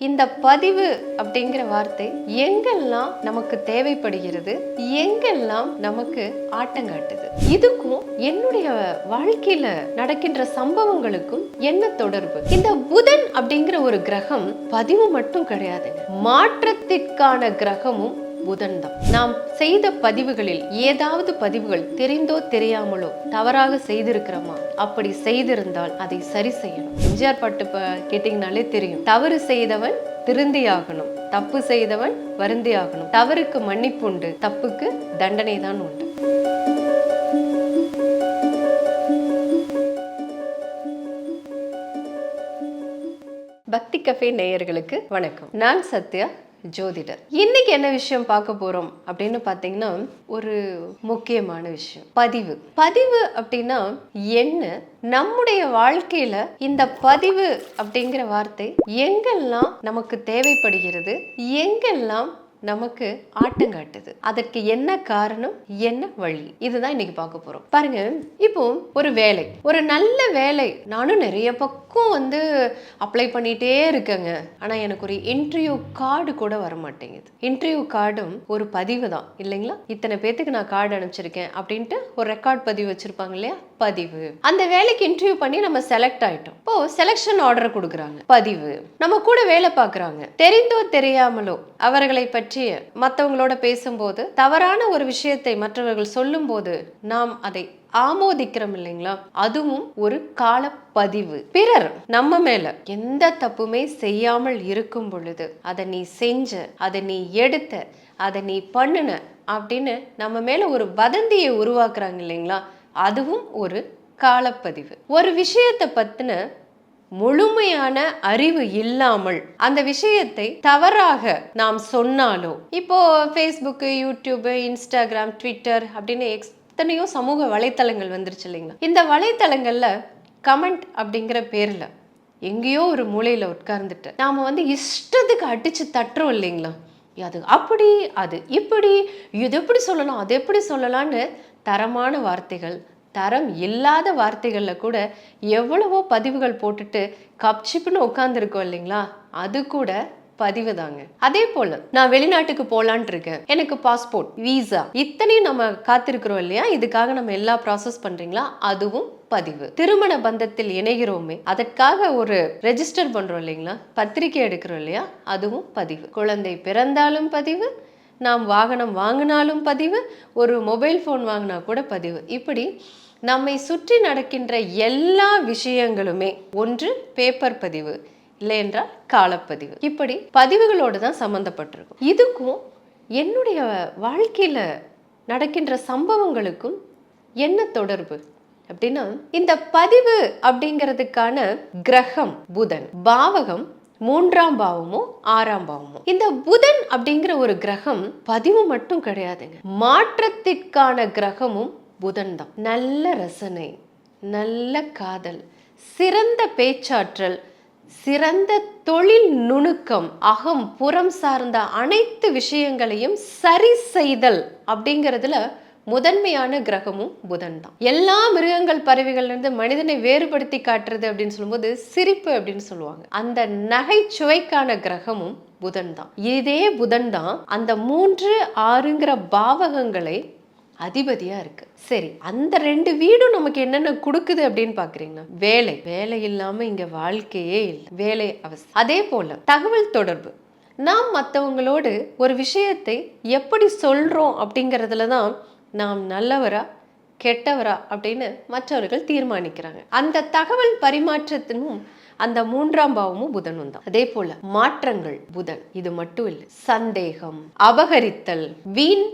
இந்த பதிவு அப்படிங்கிற வார்த்தை எங்கெல்லாம் நமக்கு தேவைப்படுகிறது எங்கெல்லாம் நமக்கு ஆட்டங்காட்டுது இதுக்கும் என்னுடைய வாழ்க்கையில நடக்கின்ற சம்பவங்களுக்கும் என்ன தொடர்பு? இந்த புதன் அப்படிங்கிற ஒரு கிரகம் பதிவு மட்டும் கிடையாது மாற்றத்திற்கான கிரகமும் புதன் தான் நாம் செய்த பதிவுகளில் ஏதாவது பதிவுகள் தெரிந்தோ தெரியாமலோ தவறாக செய்திருக்கிறோமா? அப்படி செய்திருந்தால் அதை சரி செய்யணும். எம்ஜிஆர் பாட்டு ப- கேட்டீங்கனாலே தெரியும். தவறு செய்தவன் திருந்தியாகணும் தப்பு செய்தவன் வருந்தியாகணும் தவறுக்கு மன்னிப்புண்டு தப்புக்கு தண்டனை தான் உண்டு. பக்தி கஃபே நேயர்களுக்கு வணக்கம். நான் சத்யா. ஜோதிடர். இன்னைக்கு என்ன விஷயம் பார்க்க போறோம் அப்படின்னு பார்த்தீங்கன்னா ஒரு முக்கியமான விஷயம். பதிவு. பதிவு அப்படின்னா என்ன? நம்முடைய வாழ்க்கையில இந்த பதிவு அப்படிங்கிற வார்த்தை எங்கெல்லாம் நமக்கு தேவைப்படுகிறது? எங்கெல்லாம் நமக்கு ஆட்டம் காட்டுது? அதற்கு என்ன காரணம்? என்ன வழி? இதுதான் இன்னைக்கு பார்க்க போறோம். பாருங்க இப்போ ஒரு வேலை. ஒரு நல்ல வேலை. நானும் நிறைய பக்கம் வந்து அப்ளை பண்ணிட்டே இருக்கேங்க. ஆனால் எனக்கு ஒரு இன்டர்வியூ கார்டு கூட வர மாட்டேங்குது இன்டர்வியூ கார்டும் ஒரு பதிவு தான் இல்லைங்களா? இத்தனை பேத்துக்கு நான் கார்டு அனுப்பிச்சிருக்கேன் அப்படின்ட்டு ஒரு ரெக்கார்ட் பதிவு வச்சிருப்பாங்க இல்லையா? பதிவு. அந்த வேலைக்கு இன்டர்வியூ பண்ணி நம்ம செலக்ட் ஆயிட்டோம். இப்போ செலெக்ஷன் ஆர்டர் கொடுக்குறாங்க. பதிவு. நம்ம கூட வேலை பார்க்குறாங்க. தெரிந்தோ தெரியாமலோ அவர்களை பற்றி மற்றவங்களோட பேசும்போது தவறான ஒரு விஷயத்தை மற்றவர்கள் சொல்லும்போது நாம் அதை ஆமோதிக்கிறோம் இல்லைங்களா அதுவும் ஒரு காலப்பதிவு. பிறர் நம்ம மேல எந்த தப்புமே செய்யாமல் இருக்கும் பொழுது அதை நீ செஞ்ச அதை நீ எடுத்த அதை நீ பண்ணுன அப்படின்னு நம்ம மேல ஒரு வதந்தியை உருவாக்குறாங்க இல்லைங்களா? அதுவும் ஒரு காலப்பதிவு. ஒரு விஷயத்தை பத்தின முழுமையான அறிவு இல்லாமல் அந்த விஷயத்தை தவறாக நாம் சொன்னாலோ இப்போ ஃபேஸ்புக்கு யூடியூபு இன்ஸ்டாகிராம் ட்விட்டர் அப்படின்னு எக்ஸ் எத்தனையோ சமூக வலைத்தளங்கள் வந்துருச்சு இல்லைங்களா? இந்த வலைத்தளங்களில் கமெண்ட் அப்படிங்கிற பேரில் எங்கேயோ ஒரு மூலையில் உட்கார்ந்துட்டு நாம் வந்து இஷ்டத்துக்கு அடித்து தட்டுறோம் இல்லைங்களா? அது அப்படி அது இப்படி இது எப்படி சொல்லலாம் அது எப்படி சொல்லலாம்னு தரமான வார்த்தைகள் தரம் இல்லாத வார்த்தைகளில் கூட எவ்வளவோ பதிவுகள் போட்டுட்டு கப்சிப்புன்னு உட்காந்துருக்கோம் இல்லைங்களா? அது கூட பதிவு தாங்க அதே போல நான் வெளிநாட்டுக்கு போலான் இருக்கேன் எனக்கு பாஸ்போர்ட் வீசா இத்தனையும் நம்ம காத்திருக்கிறோம் இல்லையா? இதுக்காக நம்ம எல்லா ப்ராசஸ் பண்றீங்களா? அதுவும் பதிவு. திருமண பந்தத்தில் இணைகிறோமே அதற்காக ஒரு ரெஜிஸ்டர் பண்றோம் இல்லைங்களா? பத்திரிக்கை எடுக்கிறோம் இல்லையா? அதுவும் பதிவு. குழந்தை பிறந்தாலும் பதிவு நாம் வாகனம் வாங்கினாலும் பதிவு ஒரு மொபைல் ஃபோன் வாங்கினா கூட பதிவு. இப்படி நம்மை சுற்றி நடக்கின்ற எல்லா விஷயங்களுமே ஒன்று பேப்பர் பதிவு. இல்லை என்றால் காலப்பதிவு. இப்படி பதிவுகளோடு தான் சம்மந்தப்பட்டிருக்கும் இதுக்கும் என்னுடைய வாழ்க்கையில் நடக்கின்ற சம்பவங்களுக்கும் என்ன தொடர்பு? அப்படின்னா இந்த பதிவு அப்படிங்கிறதுக்கான கிரகம் புதன். பாவகம் மூன்றாம் பாவமோ ஆறாம் பாவமோ. இந்த புதன் அப்படிங்கிற ஒரு கிரகம் பதிவு மட்டும் கிடையாதுங்க. மாற்றத்திற்கான கிரகமும் புதன் தான். நல்ல ரசனை நல்ல காதல் சிறந்த பேச்சாற்றல் சிறந்த தொழில் நுணுக்கம் அகம் புறம் சார்ந்த அனைத்து விஷயங்களையும் சரி செய்தல் அப்படிங்கிறதுல முதன்மையான கிரகமும் புதன் தான். எல்லா மிருகங்கள் பறவைகள்லேருந்து மனிதனை வேறுபடுத்தி காட்டுறது அப்படின்னு சொல்லும்போது சிரிப்பு அப்படின்னு சொல்லுவாங்க. அந்த நகைச்சுவைக்கான கிரகமும் புதன் தான். இதே புதன் தான். அந்த மூன்று ஆறுங்கிற பாவகங்களை அதிபதியாக இருக்குது சரி அந்த ரெண்டு வீடும் நமக்கு என்னென்ன கொடுக்குது அப்படின்னு பார்க்குறீங்கன்னா வேலை. வேலை இல்லாமல் இங்கே வாழ்க்கையே இல்லை. வேலை அவசியம். அதே போல் தகவல் தொடர்பு. நாம் மற்றவங்களோடு ஒரு விஷயத்தை எப்படி சொல்கிறோம் அப்படிங்கிறதுல தான் நாம் நல்லவரா கெட்டவரா அப்படின்னு மற்றவர்கள் தீர்மானிக்கிறாங்க. அந்த தகவல் பரிமாற்றத்தினும் அந்த மூன்றாம் பாவமும் புதனும் தான். அதே போல மாற்றங்கள் புதன். இது மட்டும் இல்லை சந்தேகம் அபகரித்தல் வீண்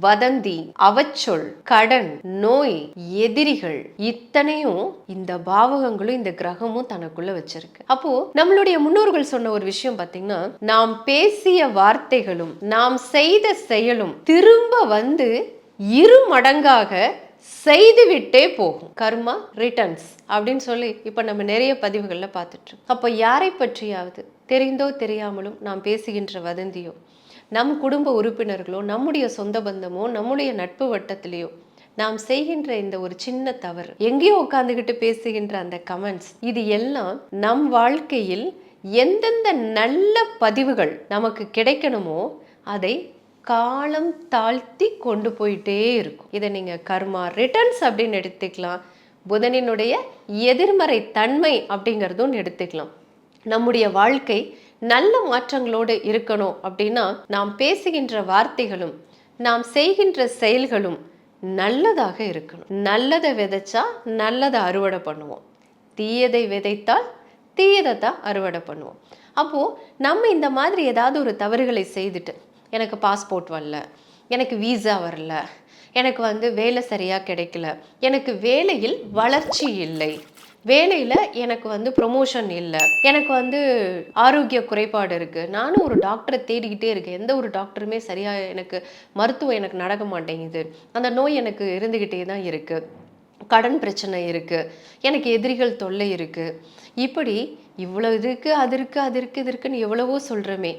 வதந்தி அவச்சொல் கடன் நோய் எதிரிகள் இத்தனையும் இந்த பாவகங்களும் இந்த கிரகமும் தனக்குள்ள வச்சிருக்கு. அப்போ நம்மளுடைய முன்னோர்கள் சொன்ன ஒரு விஷயம் பாத்தீங்கன்னா நாம் பேசிய வார்த்தைகளும் நாம் செய்த செயலும் திரும்ப வந்து இரு மடங்காக செய்துவிட்டே போகும். கர்மா ரிட்டர்ன்ஸ் அப்படின்னு சொல்லி இப்போ நம்ம நிறைய பதிவுகளில் பார்த்துட்டு அப்போ யாரை பற்றியாவது தெரிந்தோ தெரியாமலும் நாம் பேசுகின்ற வதந்தியோ நம் குடும்ப உறுப்பினர்களோ நம்முடைய சொந்த பந்தமோ நம்முடைய நட்பு வட்டத்திலேயோ நாம் செய்கின்ற இந்த ஒரு சின்ன தவறு எங்கேயோ உட்காந்துக்கிட்டு பேசுகின்ற அந்த கமெண்ட்ஸ் இது எல்லாம் நம் வாழ்க்கையில் எந்தெந்த நல்ல பதிவுகள் நமக்கு கிடைக்கணுமோ அதை காலம் தாழ்த்தி கொண்டு போயிட்டே இருக்கும். இதை நீங்கள் கர்மா ரிட்டர்ன்ஸ் அப்படின்னு எடுத்துக்கலாம். புதனினுடைய எதிர்மறை தன்மை அப்படிங்கிறதும் எடுத்துக்கலாம். நம்முடைய வாழ்க்கை நல்ல மாற்றங்களோடு இருக்கணும் அப்படின்னா நாம் பேசுகின்ற வார்த்தைகளும் நாம் செய்கின்ற செயல்களும் நல்லதாக இருக்கணும். நல்லதை விதைச்சா நல்லதை அறுவடை பண்ணுவோம். தீயதை விதைத்தால் தீயதை தான் அறுவடை பண்ணுவோம். அப்போது நம்ம இந்த மாதிரி ஏதாவது ஒரு தவறுகளை செய்துட்டு எனக்கு பாஸ்போர்ட் வரல எனக்கு வீசா வரல எனக்கு வந்து வேலை சரியாக கிடைக்கல எனக்கு வேலையில் வளர்ச்சி இல்லை வேலையில் எனக்கு வந்து ப்ரொமோஷன் இல்லை. எனக்கு வந்து ஆரோக்கிய குறைபாடு இருக்குது நானும் ஒரு டாக்டரை தேடிக்கிட்டே இருக்கேன். எந்த ஒரு டாக்டருமே சரியாக எனக்கு மருத்துவம் எனக்கு நடக்க மாட்டேங்குது. அந்த நோய் எனக்கு இருந்துக்கிட்டே தான் இருக்குது கடன் பிரச்சனை இருக்குது எனக்கு எதிரிகள் தொல்லை இருக்குது இப்படி இவ்வளோ இதுக்கு அது இருக்குது அது இருக்குது இது இருக்குன்னு எவ்வளவோ சொல்கிறோமே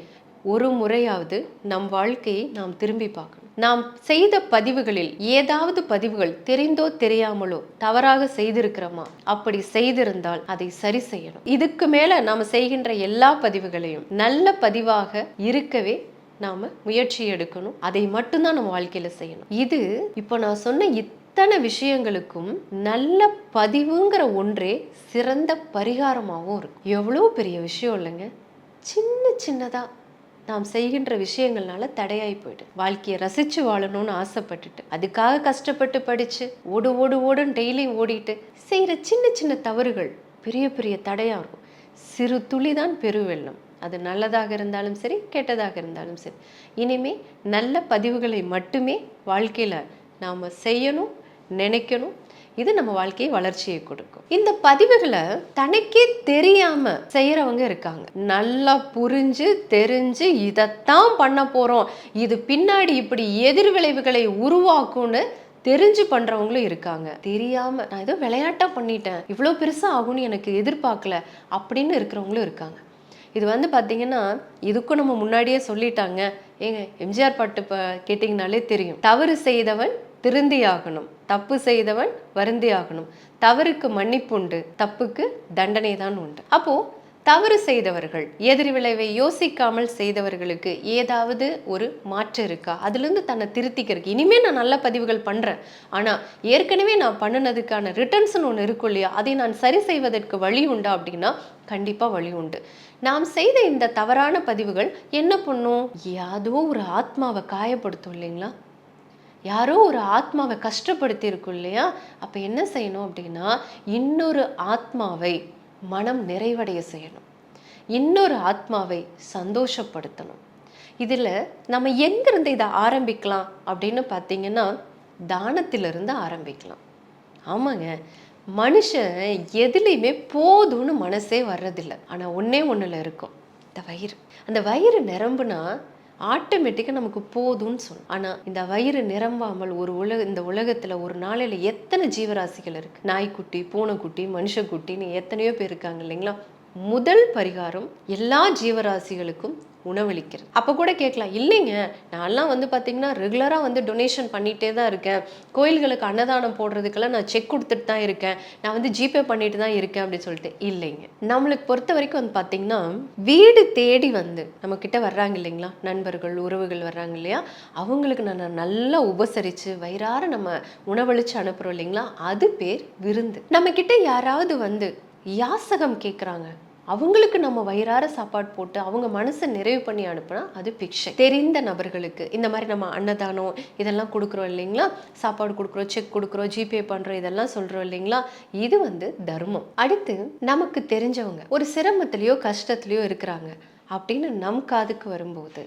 ஒரு முறையாவது நம் வாழ்க்கையை நாம் திரும்பி பார்க்கணும். நாம் செய்த பதிவுகளில் ஏதாவது பதிவுகள் தெரிந்தோ தெரியாமலோ தவறாக செய்திருக்கிறோமா? அப்படி செய்திருந்தால் அதை சரி செய்யணும். இதுக்கு மேல நாம செய்கின்ற எல்லா பதிவுகளையும் நல்ல பதிவாக இருக்கவே நாம முயற்சி எடுக்கணும். அதை மட்டும்தான் நம்ம வாழ்க்கையில செய்யணும். இது இப்போ நான் சொன்ன இத்தனை விஷயங்களுக்கும் நல்ல பதிவுங்கிற ஒன்றே சிறந்த பரிகாரமாகவும் இருக்கும். எவ்வளோ பெரிய விஷயம் இல்லைங்க? சின்ன சின்னதா நாம் செய்கின்ற விஷயங்கள்னால தடையாகி போயிடு வாழ்க்கையை ரசித்து வாழணும்னு ஆசைப்பட்டுட்டு அதுக்காக கஷ்டப்பட்டு படித்து ஓடு ஓடு ஓடுன்னு டெய்லியும் ஓடிட்டு செய்கிற சின்ன சின்ன தவறுகள் பெரிய பெரிய தடையாக இருக்கும். சிறு துளி தான் பெருவெள்ளம் அது நல்லதாக இருந்தாலும் சரி கெட்டதாக இருந்தாலும் சரி. இனிமே நல்ல பதிவுகளை மட்டுமே வாழ்க்கையில் நாம் செய்யணும் நினைக்கணும் இது நம்ம வாழ்க்கையை வளர்ச்சியை கொடுக்கும். இந்த பதிவுகளை தனக்கே தெரியாம செய்யறவங்க இருக்காங்க. நல்லா புரிஞ்சு தெரிஞ்சு இதைத்தான் பண்ண போறோம். இது பின்னாடி இப்படி எதிர்விளைவுகளை உருவாக்கும்னு தெரிஞ்சு பண்றவங்களும் இருக்காங்க. தெரியாம நான் ஏதோ விளையாட்டா பண்ணிட்டேன். இவ்வளோ பெருசா ஆகும்னு எனக்கு எதிர்பார்க்கல அப்படின்னு இருக்கிறவங்களும் இருக்காங்க. இது வந்து பார்த்தீங்கன்னா இதுக்கும் நம்ம முன்னாடியே சொல்லிட்டாங்க. ஏங்க எம்ஜிஆர் பாட்டு இப்போ கேட்டிங்கனாலே தெரியும். தவறு செய்தவன் திருந்தி ஆகணும் தப்பு செய்தவன் வருந்தியாகணும். தவறுக்கு மன்னிப்புண்டு. தப்புக்கு தண்டனை தான் உண்டு. அப்போ தவறு செய்தவர்கள் எதிர் விளைவை யோசிக்காமல் செய்தவர்களுக்கு ஏதாவது ஒரு மாற்றம் இருக்கா? அதுலேருந்து தன்னை திருத்திக்கிறதுக்கு. இனிமேல் நான் நல்ல பதிவுகள் பண்ணுறேன் ஆனால் ஏற்கனவே நான் பண்ணினதுக்கான ரிட்டர்ன்ஸ்னு ஒன்று இருக்கும் இல்லையா? அதை நான் சரி செய்வதற்கு வழி உண்டா அப்படின்னா கண்டிப்பாக வழி உண்டு. நாம் செய்த இந்த தவறான பதிவுகள் என்ன பண்ணும்? ஏதோ ஒரு ஆத்மாவை காயப்படுத்தும் இல்லைங்களா? யாரோ ஒரு ஆத்மாவை கஷ்டப்படுத்தி இருக்கும் இல்லையா? அப்போ என்ன செய்யணும் அப்படின்னா இன்னொரு ஆத்மாவை மனம் நிறைவடைய செய்யணும். இன்னொரு ஆத்மாவை சந்தோஷப்படுத்தணும். இதில் நம்ம எங்கேருந்து இதை ஆரம்பிக்கலாம் அப்படின்னு பார்த்தீங்கன்னா தானத்திலிருந்து ஆரம்பிக்கலாம். ஆமாங்க. மனுஷன் எதுலேயுமே போதும்னு மனசே வர்றதில்லை. ஆனால் ஒன்றே ஒன்றில் இருக்கும். இந்த வயிறு. அந்த வயிறு நிரம்புனா ஆட்டோமேட்டிக்காக நமக்கு போதும்னு சொல்லணும் ஆனால் இந்த வயிறு நிரம்பாமல் ஒரு உலக இந்த உலகத்தில் ஒரு நாளையில் எத்தனை ஜீவராசிகள் இருக்குது நாய்க்குட்டி பூனைக்குட்டி மனுஷக்குட்டின்னு எத்தனையோ பேர் இருக்காங்க இல்லைங்களா? முதல் பரிகாரம் எல்லா ஜீவராசிகளுக்கும் உணவளிக்கிறது. அப்போ கூட கேட்கலாம் இல்லைங்க நான்லாம் வந்து பார்த்தீங்கன்னா ரெகுலராக வந்து டொனேஷன் பண்ணிகிட்டே தான் இருக்கேன். கோயில்களுக்கு அன்னதானம் போடுறதுக்கெல்லாம் நான் செக் கொடுத்துட்டு தான் இருக்கேன். நான் வந்து ஜிபே பண்ணிட்டு தான் இருக்கேன் அப்படின்னு சொல்லிட்டு இல்லைங்க. நம்மளுக்கு பொறுத்த வரைக்கும் வந்து பார்த்தீங்கன்னா வீடு தேடி வந்து நம்ம கிட்ட வர்றாங்க இல்லைங்களா? நண்பர்கள் உறவுகள் வர்றாங்க இல்லையா? அவங்களுக்கு நான் நல்லா உபசரித்து வயிறார நம்ம உணவளித்து அனுப்புகிறோம் இல்லைங்களா? அது பேர் விருந்து. நம்ம கிட்ட யாராவது வந்து யாசகம் கேட்குறாங்க அவங்களுக்கு நம்ம வயிறார சாப்பாடு போட்டு அவங்க மனசை நிறைவு பண்ணி அனுப்புனா அது பிக்ஷை. தெரிந்த நபர்களுக்கு இந்த மாதிரி நம்ம அன்னதானம் இதெல்லாம் கொடுக்குறோம் இல்லைங்களா? சாப்பாடு கொடுக்குறோம் செக் கொடுக்குறோம் ஜிபே பண்ணுறோம் இதெல்லாம் சொல்கிறோம் இல்லைங்களா? இது வந்து தர்மம். அடுத்து நமக்கு தெரிஞ்சவங்க ஒரு சிரமத்திலையோ கஷ்டத்துலையோ இருக்கிறாங்க அப்படின்னு நம் காதுக்கு வரும்போது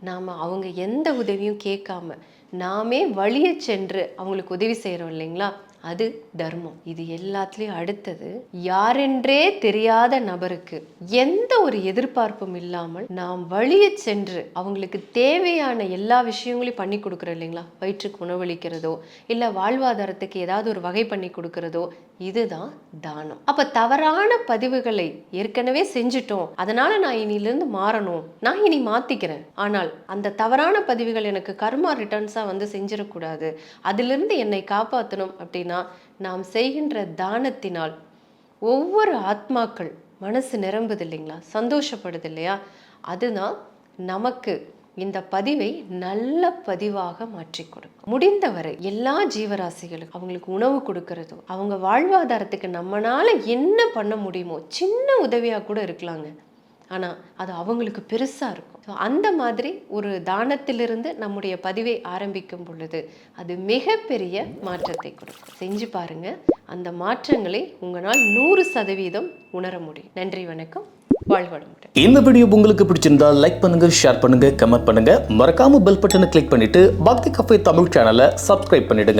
நாம் அவங்க எந்த உதவியும் கேட்காம நாமே வழியை சென்று அவங்களுக்கு உதவி செய்கிறோம் இல்லைங்களா? அது தர்மம். இது எல்லாத்துலேயும் அடுத்தது யாரென்றே தெரியாத நபருக்கு எந்த ஒரு எதிர்பார்ப்பும் இல்லாமல் நாம் வழியை சென்று அவங்களுக்கு தேவையான எல்லா விஷயங்களையும் பண்ணி கொடுக்குறோம் இல்லைங்களா? வயிற்றுக்கு உணவளிக்கிறதோ இல்லை வாழ்வாதாரத்துக்கு ஏதாவது ஒரு வகை பண்ணி கொடுக்கறதோ இதுதான் தானம். அப்போ தவறான பதிவுகளை ஏற்கனவே செஞ்சுட்டோம். அதனால நான் இனிலிருந்து மாறணும். நான் இனி மாத்திக்கிறேன். ஆனால் அந்த தவறான பதிவுகள் எனக்கு கர்மா ரிட்டர்ன்ஸாக வந்து செஞ்சிடக்கூடாது. அதிலிருந்து என்னை காப்பாற்றணும் அப்படின்னா நாம் செய்கின்ற தானத்தினால் ஒவ்வொரு ஆத்மாக்கள் மனசு நிரம்புது இல்லைங்களா? சந்தோஷப்படுது இல்லையா? அதுதான் நமக்கு இந்த பதிவை நல்ல பதிவாக மாற்றி கொடுக்கும். முடிந்தவரை எல்லா ஜீவராசிகளுக்கும் அவங்களுக்கு உணவு கொடுக்கறதோ அவங்க வாழ்வாதாரத்துக்கு நம்மனால என்ன பண்ண முடியுமோ சின்ன உதவியாக கூட இருக்கலாங்க. ஆனால் அது அவங்களுக்கு பெருசாக இருக்கும். ஸோ அந்த மாதிரி ஒரு தானத்திலிருந்து நம்முடைய பதிவை ஆரம்பிக்கும் பொழுது அது மிகப்பெரிய மாற்றத்தை கொடுக்கும். செஞ்சு பாருங்க. அந்த மாற்றங்களை உங்களால் நூறு சதவீதம் உணர முடியும். நன்றி வணக்கம். இந்த வீடியோ உங்களுக்கு பிடிச்சிருந்தா லைக் பண்ணுங்க ஷேர் பண்ணுங்க கமெண்ட் பண்ணுங்க. மறக்காம பெல் பட்டனை கிளிக் பண்ணிட்டு பக்தி கஃபே தமிழ் சேனலை சப்ஸ்கிரைப் பண்ணிடுங்க.